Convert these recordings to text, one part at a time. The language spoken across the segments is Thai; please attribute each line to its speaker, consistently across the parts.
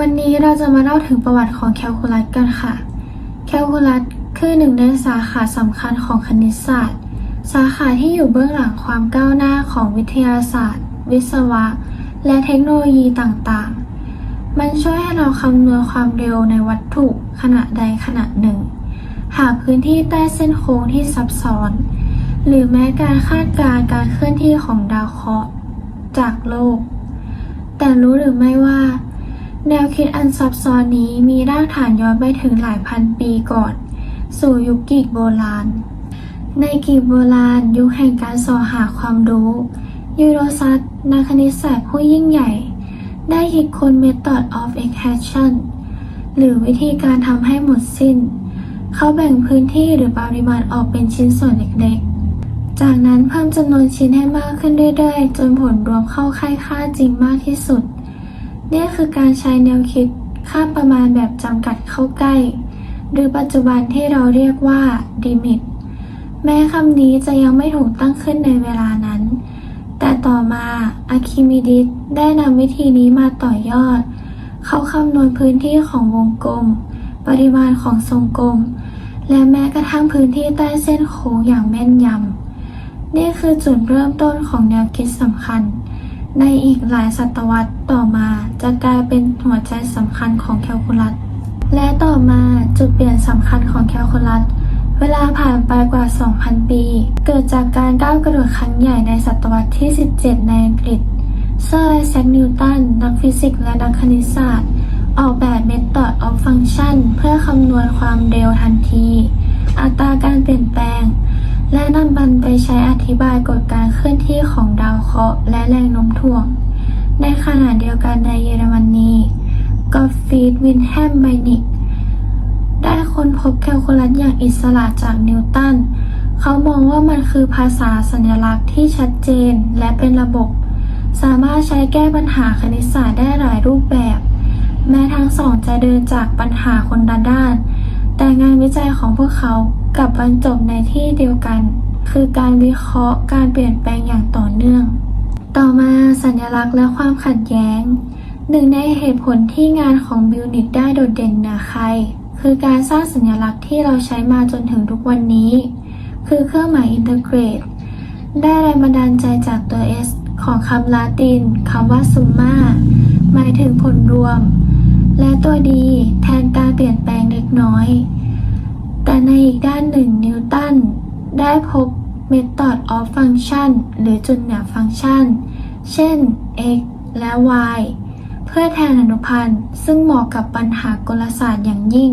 Speaker 1: วันนี้เราจะมาเล่าถึงประวัติของแคลคูลัสกันค่ะ แคลคูลัสคือหนึ่งในสาขาสำคัญของคณิตศาสตร์ สาขาที่อยู่เบื้องหลังความก้าวหน้าของวิทยาศาสตร์ วิศวะ และเทคโนโลยีต่างๆ มันช่วยให้เราคำนวณความเร็วในวัตถุขณะใดขณะหนึ่ง หาพื้นที่ใต้เส้นโค้งที่ซับซ้อน หรือแม้การคาดการณ์การเคลื่อนที่ของดาวเคราะห์จากโลก แต่รู้หรือไม่ว่า แนวคิดอันซับซ้อนนี้มีรากฐานย้อนไปถึงหลายพันปีก่อน สู่ยุคกรีกโบราณ ในกรีกโบราณยุคแห่งการสอหาความรู้ ยูโรซัสนักคณิตศาสตร์ผู้ยิ่งใหญ่ ได้คิดค้น Method of Extraction หรือวิธีการทำให้หมดสิ้น เขาแบ่งพื้นที่หรือปริมาณออกเป็นชิ้นส่วนเล็กๆ จากนั้นเพิ่มจำนวนชิ้นให้มากขึ้นเรื่อยๆ จนผลรวมเข้าค่ายค่าจริงมากที่สุด นี่คือการใช้แนวคิดค่าประมาณแบบจำกัดเข้าใกล้ หรือปัจจุบันที่เราเรียกว่า limit แม้คำนี้จะยังไม่ถูกตั้งขึ้นในเวลานั้น แต่ต่อมาอะคิมิดิสได้นำวิธีนี้มาต่อยอด เขาคำนวณพื้นที่ของวงกลม ปริมาณของทรงกลม และแม้กระทั่งพื้นที่ใต้เส้นโค้งอย่างแม่นยำนี่คือจุดเริ่มต้นของแนวคิดสำคัญ ในอีกหลายศตวรรษต่อมาจะกลายเป็นหัวใจสำคัญของแคลคูลัส และต่อมาจุดเปลี่ยนสำคัญของแคลคูลัส เวลาผ่านไปกว่า 2,000 ปี เกิดจากการก้าวกระโดดครั้งใหญ่ในศตวรรษที่ 17 ในอังกฤษ เซอร์ไอแซคนิวตัน นักฟิสิกส์และนักคณิตศาสตร์ ออกแบบ Method of Function เพื่อคำนวณความเร็วทันที อัตราการเปลี่ยนแปลง และนำมันไปใช้อธิบายกฎการเคลื่อนที่ของ เคราะห์และแรงโน้มถ่วง ในขณะเดียวกันในเยอรมนีกอฟฟีดวินแฮมไบนิกได้ค้นพบแคลคูลัสอย่างอิสระจากนิวตัน เขามองว่ามันคือภาษาสัญลักษณ์ที่ชัดเจนและเป็นระบบ สามารถใช้แก้ปัญหาคณิตศาสตร์ได้หลายรูปแบบ แม้ทั้งสองจะเดินจากปัญหาคนละด้าน แต่งานวิจัยของพวกเขากับบรรจบในที่เดียวกัน คือการวิเคราะห์การเปลี่ยนแปลงอย่างต่อเนื่อง ต่อมาสัญลักษณ์และความขัดแย้ง หนึ่งในเหตุผลที่งานของบิลนิกได้โดดเด่นเหนือใคร คือการสร้างสัญลักษณ์ที่เราใช้มาจนถึงทุกวันนี้ คือเครื่องหมายอินเทอร์เกรตได้แรงบันดาลใจจากตัว S ของคำลาตินคำว่า summa หมายถึงผลรวม และตัว D แทนการเปลี่ยนแปลงเล็กน้อย แต่ในอีกด้านหนึ่งนิวตันได้พบ Method of Function หรือจุดเหนือฟังก์ชัน เช่น x และ y เพื่อแทนอนุพันธ์ซึ่งเหมาะกับปัญหากลศาสตร์อย่างยิ่ง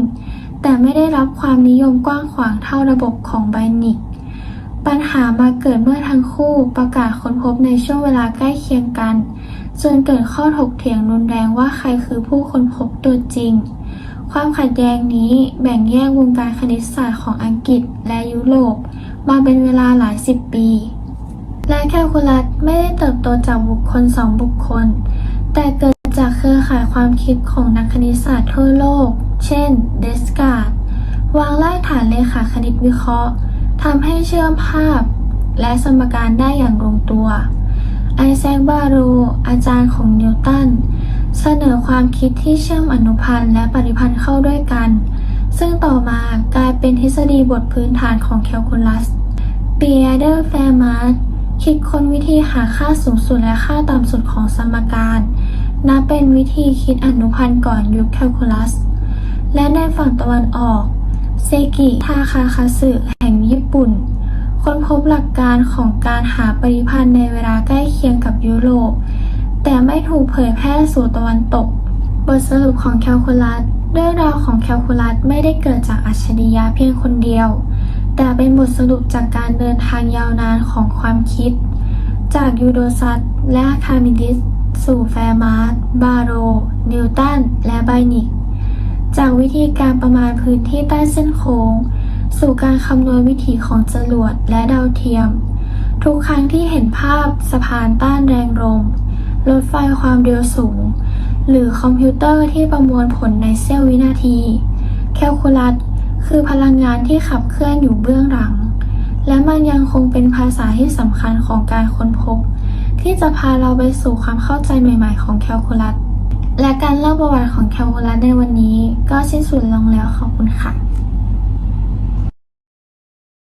Speaker 1: แต่ไม่ได้รับความนิยมกว้างขวางเท่าระบบของไบนิก ปัญหามาเกิดเมื่อทั้งคู่ประกาศค้นพบในช่วงเวลาใกล้เคียงกัน จนเกิดข้อถกเถียงรุนแรงว่าใครคือผู้ค้นพบตัวจริง ความขัดแย้งนี้แบ่งแยกวงการคณิตศาสตร์ของอังกฤษและยุโรป มาเป็นเวลาหลายสิบปี และแคลคูลัสไม่ได้เติบโตจากบุคคลสองบุคคล แต่เกิดจากเครือข่ายความคิดของนักคณิตศาสตร์ทั่วโลก เช่น เดสการ์ดวางรากฐานเลขาคณิตวิเคราะห์ทำให้เชื่อมภาพ และสมการได้อย่างลงตัว ไอแซคบาโร อาจารย์ของนิวตัน เสนอความคิดที่เชื่อมอนุพันธ์และปริพันธ์เข้าด้วยกัน ซึ่งต่อมากลายเป็นทฤษฎีบทพื้นฐานของแคลคูลัสเปียเดอร์แฟร์มาร์คิดค้นวิธีหาค่าสูงสุดและค่าต่ำสุดของสมการ นับเป็นวิธีคิดอนุพันธ์ก่อนยุคแคลคูลัส และในฝั่งตะวันออก เซกิทาคาคาสึแห่งญี่ปุ่น ค้นพบหลักการของการหาปริพันธ์ในเวลาใกล้เคียงกับยุโรป แต่ไม่ถูกเผยแพร่สู่ตะวันตก บทสรุปของแคลคูลัส เรื่องราวของแคลคูลัสไม่ได้เกิดจากอัจฉริยะเพียงคนเดียว แต่เป็นบทสรุปจากการเดินทางยาวนานของความคิด จากยูโดซัสและคามิดิสสู่แฟร์มาร์บาโร นิวตัน และไบนิก จากวิธีการประมาณพื้นที่ใต้เส้นโค้ง สู่การคำนวณวิถีของจรวดและดาวเทียม ทุกครั้งที่เห็นภาพสะพานต้านแรงลมรถไฟความเร็วสูง หรือคอมพิวเตอร์ที่ประมวลผลในเสี้ยววินาที แคลคูลัส คือพลังงานที่ขับเคลื่อนอยู่เบื้องหลัง และมันยังคงเป็นภาษาที่สำคัญของการค้นพบ ที่จะพาเราไปสู่ความเข้าใจใหม่ๆของแคลคูลัส และการเล่าประวัติของแคลคูลัสในวันนี้ ก็สิ้นสุดลงแล้วขอบคุณค่ะ